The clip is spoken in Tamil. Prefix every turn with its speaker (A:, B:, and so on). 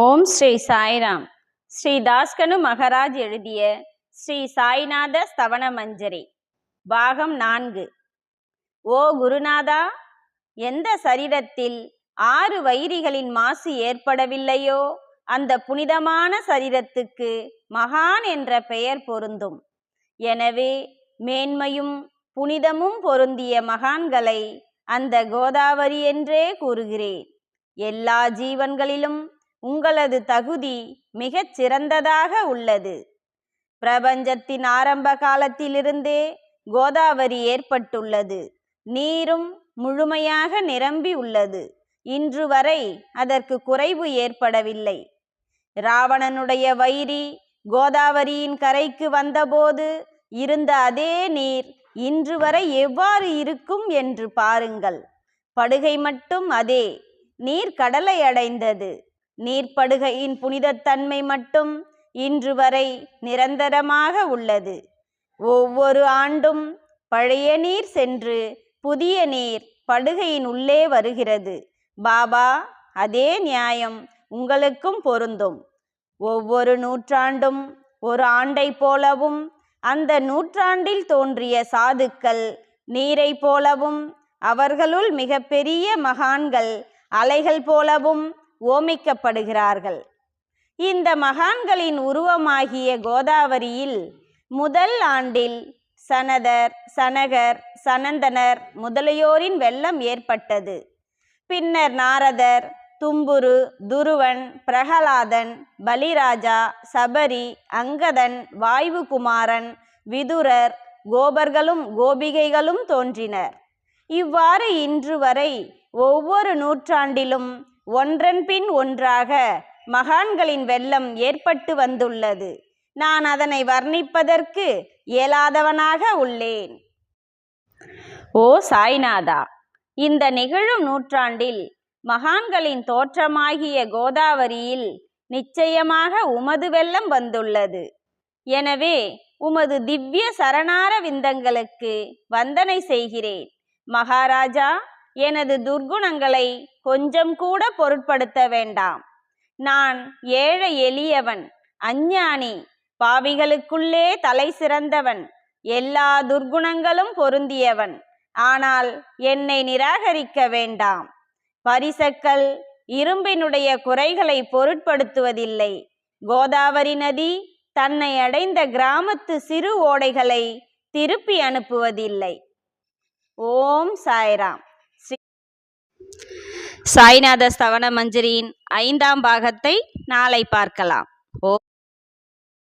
A: ஓம் ஸ்ரீ சாய்ராம். ஸ்ரீ தாஸ்கனு மகராஜ் எழுதிய ஸ்ரீ சாய்நாத ஸ்தவன மஞ்சரி பாகம் நான்கு. ஓ குருநாதா எந்த சரீரத்தில் ஆறு வைரிகளின் மாசு ஏற்படவில்லையோ அந்த புனிதமான சரீரத்துக்கு மகான் என்ற பெயர் பொருந்தும். எனவே மேன்மையும் புனிதமும் பொருந்திய மகான்களை அந்த கோதாவரி என்றே கூறுகிறேன். எல்லா ஜீவன்களிலும் உங்களது தகுதி மிகச் சிறந்ததாக உள்ளது. பிரபஞ்சத்தின் ஆரம்ப காலத்திலிருந்தே கோதாவரி ஏற்பட்டுள்ளது. நீரும் முழுமையாக நிரம்பி உள்ளது. இன்று வரை அதற்கு குறைவு ஏற்படவில்லை. ராவணனுடைய வைரி கோதாவரியின் கரைக்கு வந்தபோது இருந்த அதே நீர் இன்று வரை எவ்வாறு இருக்கும் என்று பாருங்கள். படுகை மட்டும் அதே. நீர் கடலை அடைந்தது. நீர்ப்படுகையின் புனிதத்தன்மை மட்டும் இன்று வரை நிரந்தரமாக உள்ளது. ஒவ்வொரு ஆண்டும் பழைய நீர் சென்று புதிய நீர் படுகையின் உள்ளே வருகிறது. பாபா அதே நியாயம் உங்களுக்கும் பொருந்தும். ஒவ்வொரு நூற்றாண்டும் ஒரு ஆண்டை போலவும் அந்த நூற்றாண்டில் தோன்றிய சாதுக்கள் நீரை போலவும் அவர்களுள் மிகப்பெரிய மகான்கள் அலைகள் போலவும் ஓமிக்கப்படுகிறார்கள். இந்த மகான்களின் உருவமாகிய கோதாவரியில் முதல் ஆண்டில் சனதர் சனகர் சனந்தனர் முதலியோரின் வெள்ளம் ஏற்பட்டது. பின்னர் நாரதர் தும்புரு துருவன் பிரகலாதன் பலிராஜா சபரி அங்கதன் வாயுகுமாரன் விதுரர் கோபர்களும் கோபிகைகளும் தோன்றினர். இவ்வாறு இன்று வரை ஒவ்வொரு நூற்றாண்டிலும் ஒன்றன் பின் ஒன்றாக மகான்களின் வெள்ளம் ஏற்பட்டு வந்துள்ளது. நான் அதனை வர்ணிப்பதற்கு இயலாதவனாக உள்ளேன். ஓ சாய்நாதா இந்த நிகழும் நூற்றாண்டில் மகான்களின் தோற்றமாகிய கோதாவரியில் நிச்சயமாக உமது வெள்ளம் வந்துள்ளது. எனவே உமது திவ்ய சரணார விந்தங்களுக்கு வந்தனை செய்கிறேன். மகாராஜா எனது துர்குணங்களை கொஞ்சம் கூட பொருட்படுத்த வேண்டாம். நான் ஏழை எளியவன் அஞ்ஞானி பாவிகளுக்குள்ளே தலை சிறந்தவன் எல்லா துர்குணங்களும் பொருந்தியவன். ஆனால் என்னை நிராகரிக்க வேண்டாம். பரிசக்கள் இரும்பினுடைய குறைகளை பொருட்படுத்துவதில்லை. கோதாவரி நதி தன்னை அடைந்த கிராமத்து சிறு ஓடைகளை திருப்பி அனுப்புவதில்லை. ஓம் சாய்ராம். சாய்நாத ஸ்தவன மஞ்சரியின் ஐந்தாம் பாகத்தை நாளை பார்க்கலாம். ஓ